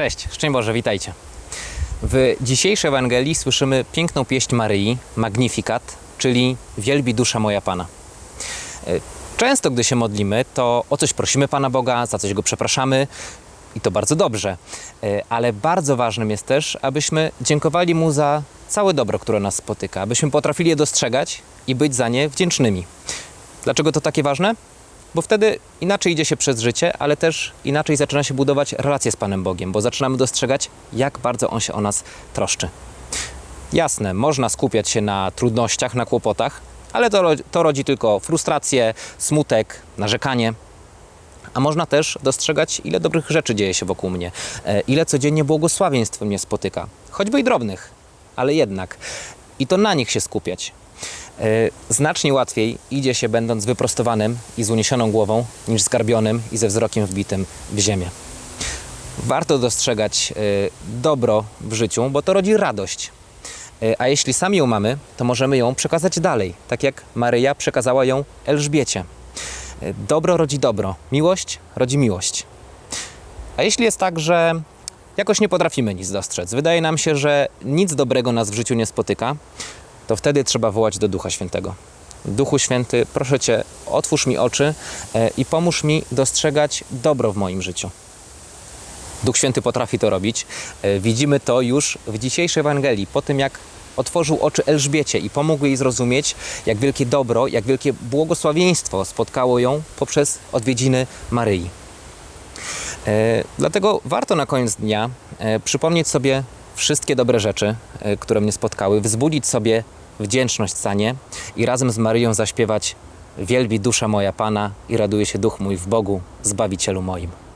Cześć, szczęść Boże, witajcie. W dzisiejszej Ewangelii słyszymy piękną pieśń Maryi, Magnificat, czyli Wielbi dusza moja Pana. E, Często, gdy się modlimy, to o coś prosimy Pana Boga, za coś Go przepraszamy i to bardzo dobrze. E, Ale bardzo ważnym jest też, abyśmy dziękowali Mu za całe dobro, które nas spotyka, abyśmy potrafili je dostrzegać i być za nie wdzięcznymi. Dlaczego to takie ważne? Bo wtedy inaczej idzie się przez życie, ale też inaczej zaczyna się budować relacje z Panem Bogiem, bo zaczynamy dostrzegać, jak bardzo On się o nas troszczy. Jasne, można skupiać się na trudnościach, na kłopotach, ale to, to rodzi tylko frustrację, smutek, narzekanie. A można też dostrzegać, ile dobrych rzeczy dzieje się wokół mnie, e, ile codziennie błogosławieństw mnie spotyka, choćby i drobnych, ale jednak. I to na nich się skupiać. E, Znacznie łatwiej idzie się będąc wyprostowanym i z uniesioną głową, niż zgarbionym i ze wzrokiem wbitym w ziemię. Warto dostrzegać e, dobro w życiu, bo to rodzi radość. E, A jeśli sami ją mamy, to możemy ją przekazać dalej, tak jak Maryja przekazała ją Elżbiecie. Dobro rodzi dobro, miłość rodzi miłość. A jeśli jest tak, że jakoś nie potrafimy nic dostrzec, wydaje nam się, że nic dobrego nas w życiu nie spotyka, to wtedy trzeba wołać do Ducha Świętego. Duchu Święty, proszę Cię, otwórz mi oczy e, i pomóż mi dostrzegać dobro w moim życiu. Duch Święty potrafi to robić. E, Widzimy to już w dzisiejszej Ewangelii, po tym jak otworzył oczy Elżbiecie i pomógł jej zrozumieć, jak wielkie dobro, jak wielkie błogosławieństwo spotkało ją poprzez odwiedziny Maryi. E, Dlatego warto na koniec dnia przypomnieć sobie wszystkie dobre rzeczy, e, które mnie spotkały, wzbudzić sobie wdzięczność za nie i razem z Maryją zaśpiewać Wielbi dusza moja Pana i raduje się duch mój w Bogu, Zbawicielu moim.